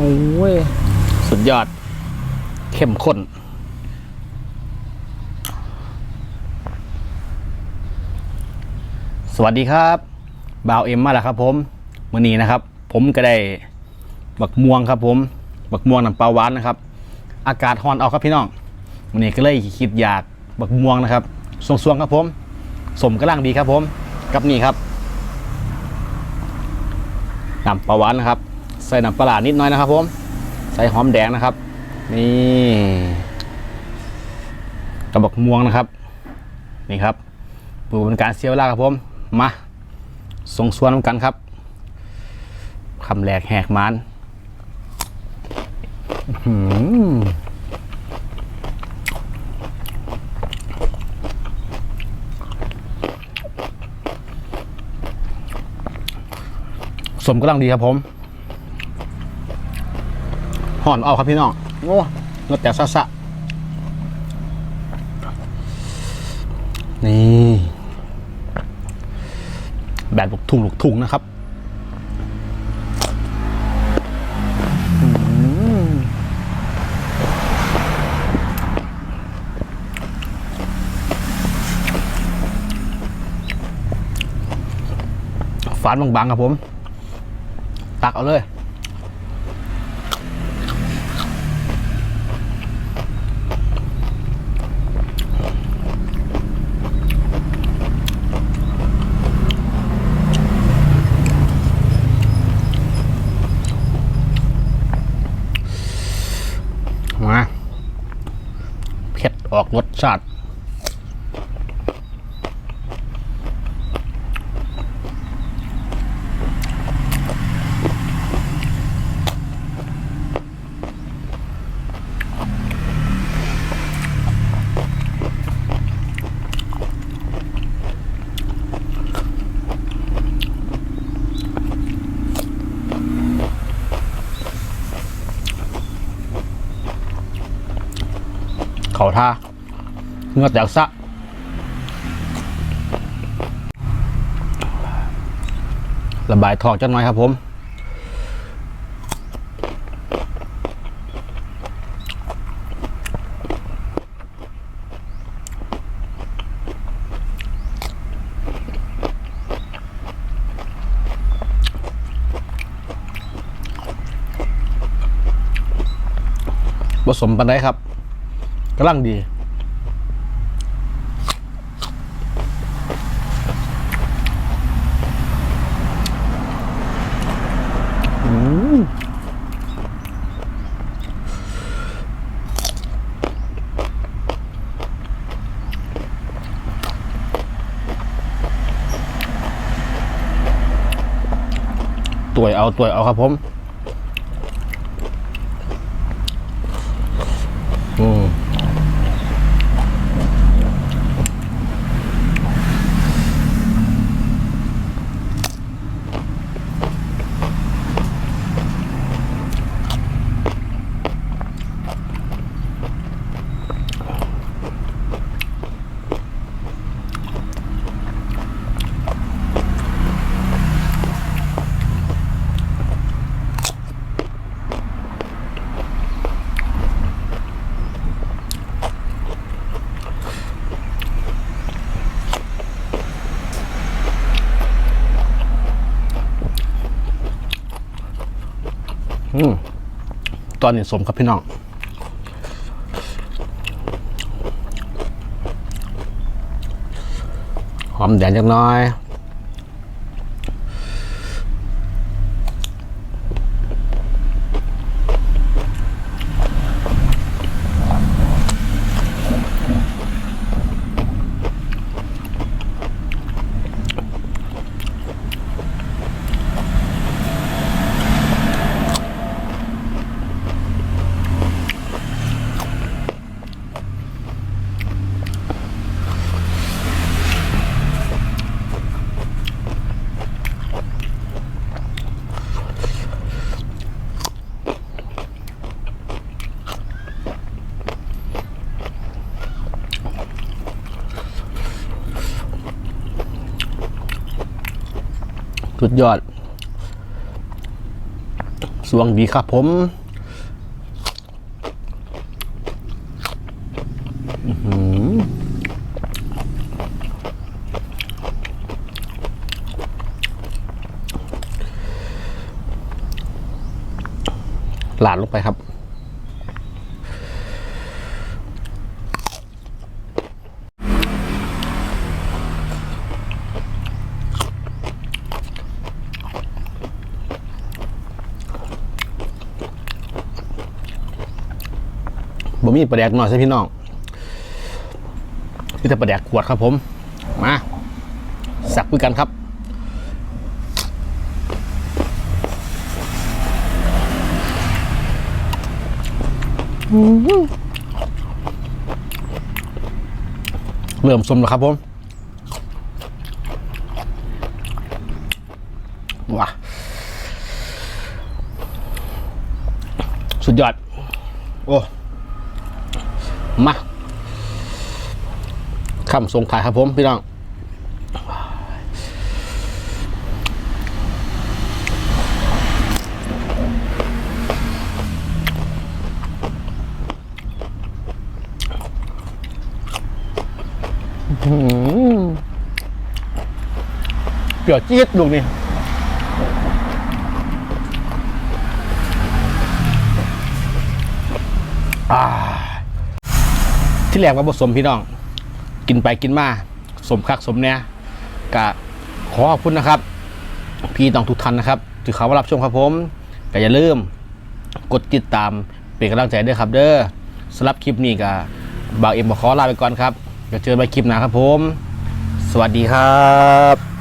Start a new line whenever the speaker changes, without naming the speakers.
โอ้ย สุดยอด เข้มข้น สวัสดีครับบ่าวเอ็มมาแล้วครับผมมื่อนี้นะครับ ผมก็ได้บักม่วงครับผม บักม่วงน้ำปลาหวานนะครับ อากาศร้อนเอาครับพี่น้องมื่อนี้ก็เลยคิดอยากบักม่วงนะครับสวงๆครับผมสมกำลังดีครับผม กับนี่ครับน้ำปลาหวานนะครับ ใส่น้ำปลาร้านิดหน้อยนะครับผมใส่หอมแดงนะครับ นี่กระบอกม่วงนะครับ นี่ครับดูเป็นการเสียเวลาครับผมมาส่งส่วนกันครับคำแรกแหกมันสมกำลังดีครับผม ห่อนเอาครับพี่น้องโอ้งดแต่ซะซะนี่แบบลูกทุ่งลูกทุ่งนะครับอืมฝานบางๆครับผม ตักเอาเลย มาเผ็ด ออกรสชาติ เขาท่าเงือดจากซะระบายทองจังหน่อยครับผมผสมปันได้ครับ กำลังดี ตัวยเอาตัวยเอาครับผม อืมอืม ตอนนี้สมครับพี่น้องหอมแดงจักน้อย ดยอด สวงดีครับผมอื้อหือหลาดลงไปครับ บ่มีปลาแดกหน่อยใช่พี่น้องนี่แต่ปลาแดกขวดครับผม มาสักด้วยกันครับเริ่มสมแล้วครับผมว้าสุดยอด โอ้ มาคำส่งขายครับผมพี่น้องอื้อหือเปรี้ยวจี๊ดลูกนี่อ่า ที่แรกว่าผสมพี่น้อง กินไปกินมาสมคักสมเนี่ยกะขอขอบคุณนะครับ พี่ต้องทุกท่านนะครับที่เขามารับชมครับผมก็อย่าลืมกดติดตามเป็นกำลังใจด้วยครับ เด้อสำหรับคลิปนี้ก็บ่าวเอ็มขอลาไปก่อนครับเดี๋ยวเจอกันใหม่คลิปหน้าครับผม สวัสดีครับ